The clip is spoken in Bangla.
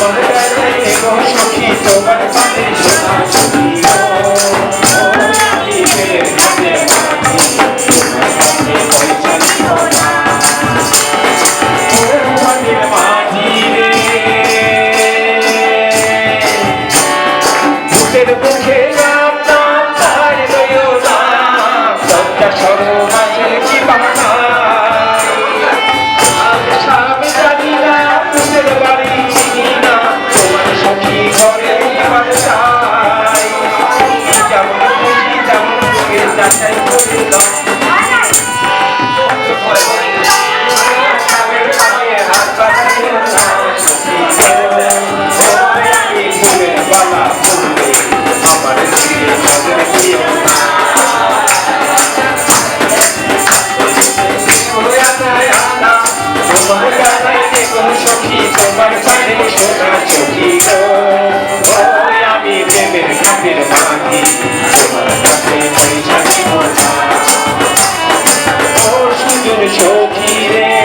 তোমার নেব সখী তোমার পাতে Okay, now. চোখি তোমার পারে সোনা চোখি গো আমি প্রেমের খাতির মাগি তোমার কাছে হয়ে যাবি মজা ও সুজন সখী রে।